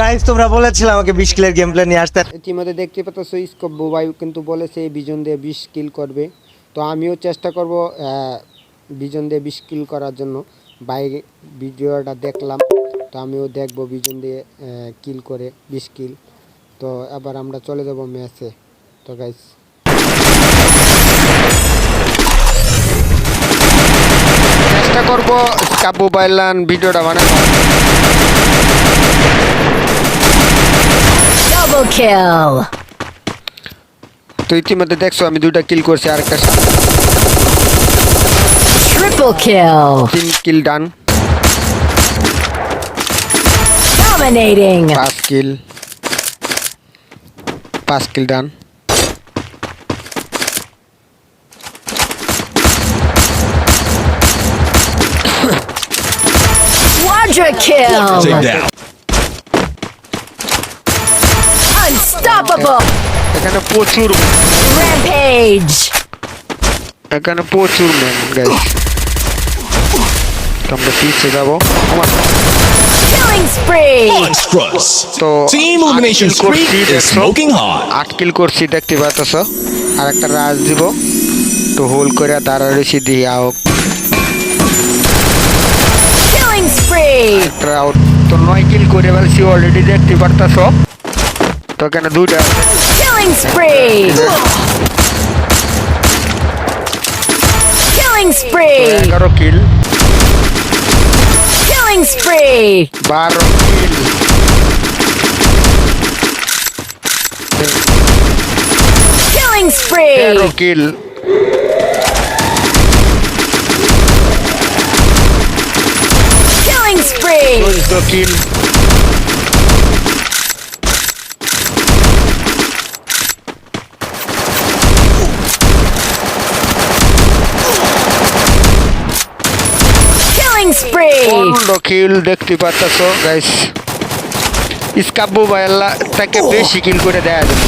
Guys তোমরা বলেছিলে আমাকে বিশ কিলের গেম প্লে নিয়ে আসতে। ইতিমধ্যে দেখতে পাচ্ছ স্কোপ বুবাই কিন্তু বলেছে এই বিজন দিয়ে বিশ কিল করবে। তো আমিও চেষ্টা করব বিজন দিয়ে বিশ কিল করার জন্য। বাইরে ভিডিওটা দেখলাম তো আমিও দেখব বিজন দিয়ে কিল করে বিশ কিল তো এবার আমরা চলে যাব ম্যাচে তো গাইস চেষ্টা করব কাবু বাইলান ভিডিওটা বানাবো Double kill. তো ইতিমধ্যে দেখছো আমি দুইটা কিল করছি আর একটা Triple kill. তিন কিল ডান Dominating. পাঁচ কিল পাঁচ কিল ডান Quadra kill. Take down. Unstoppable. এখানে প্রচুর Rampage. এখানে প্রচুর ম্যান গাইস আমরা পিছিয়ে যাব Killing spree. Monstrous. তো Team elimination streak is smoking hot. আট কিল করছি দেখতে পাচ্ছ আর একটা রাজ দিব তো হোল করে দাঁড়া রয়েছি দিয়ে আও Killing spree. একটা out। তো নয় কিল করে ফেলছি অলরেডি দেখতে পারতাছ তো এখানে দুইটা আছে। Killing spree. Killing তো spree. এগারো কিল Killing spree. বারো কিল Killing spree. তেরো কিল Killing spree. চোদ্দ কিল Killing spree. পনেরো কিল দেখতে পাচ্ছ গাইস ইসকাব্বু বাইল্লা তাকে বেশি কিল করে দেয়া যাবে।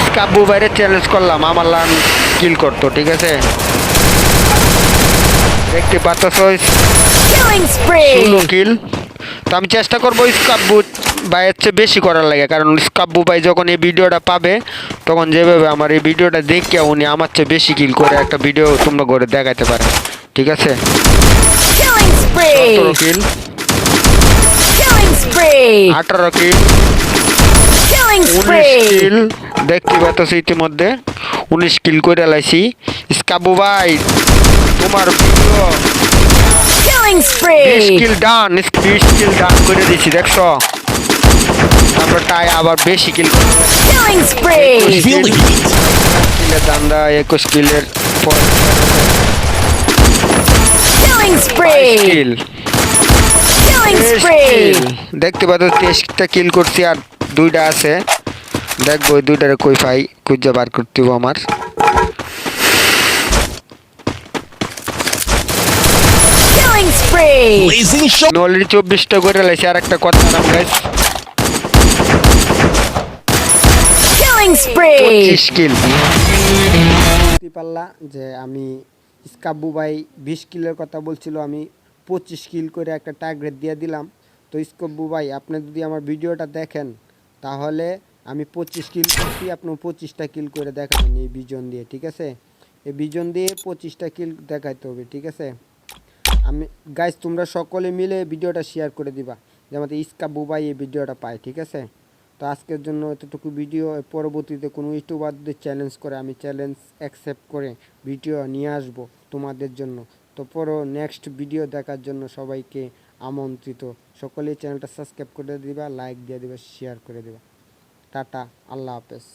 ইসকাব্বু বাইরে চ্যালেঞ্জ করলাম আমার লান কিল করতো ঠিক আছে? দেখতে পাচ্ছ Killing ষোলো. কিল তো আমি চেষ্টা করব ইসকাব্বু ভাইয়ের চেয়ে বেশি করার লাগে কারণ ইসকাব্বু ভাই যখন এই ভিডিওটা পাবে তখন যেভাবে আমার এই ভিডিওটা দেখে উনি আমার চেয়ে বেশি কিল করে একটা ভিডিও তোমরা করে দেখাতে পারে ঠিক আছে? Spree. কিল Killing spree. আঠারো কিল Killing উনিশ কিল দেখতে পাচ্ছ ইতিমধ্যে। উনিশ কিল করে লাইছি। ইসকাবু ভাই তোমার ভিডিও Killing বিশ spree. কিল ডান বিশ কিল ডান করে দিছি দেখছ? তারপর টাই আবার বেশি কিল Killing spree. Feel কিলের দান্দা একুশ কিলের পর Killing spree. Killing spree. দেখতে পাচ্ছ তেইশটা কিল করছি আর দুইটা আছে দেখব ওই দুইটারে কই পাই খুঁজে বার করতে হইবো আমার Killing spree. Blazing shot. Already চব্বিশটা করে লাইছি আর একটা কথা নাম গাইস Killing spree. পঁচিশ কিল পারলা যে আমি স্কাব্বু ভাই বিশ কিলের কথা বলছিল, আমি পঁচিশ কিল করে একটা টার্গেট দিয়ে দিলাম। তো স্কাব্বু ভাই, আপনি যদি আমার ভিডিওটা দেখেন, তাহলে আমি পঁচিশ কিল করছি, আপনি পঁচিশটা কিল করে দেখাবেন এই বিজন দিয়ে, ঠিক আছে? এই বিজন দিয়ে পঁচিশটা কিল দেখাইতে হবে, ঠিক আছে? আমি গাইজ তোমরা সকলে মিলে ভিডিওটা শেয়ার করে দিবা যেমন ইস্কাব্বু ভাই এই ভিডিওটা পায়, ঠিক আছে? তো আজকের জন্য এতটুকু ভিডিও। পরবর্তীতে কোনো ইউটিউবারদের চ্যালেঞ্জ করে আমি চ্যালেঞ্জ অ্যাকসেপ্ট করে ভিডিও নিয়ে আসব তোমাদের জন্য। তো পরও নেক্সট ভিডিও দেখার জন্য সবাইকে আমন্ত্রিত। সকলেই চ্যানেলটা সাবস্ক্রাইব করে দিবা লাইক দিয়ে দিবা শেয়ার করে দিবা। টাটা, আল্লাহ হাফেজ।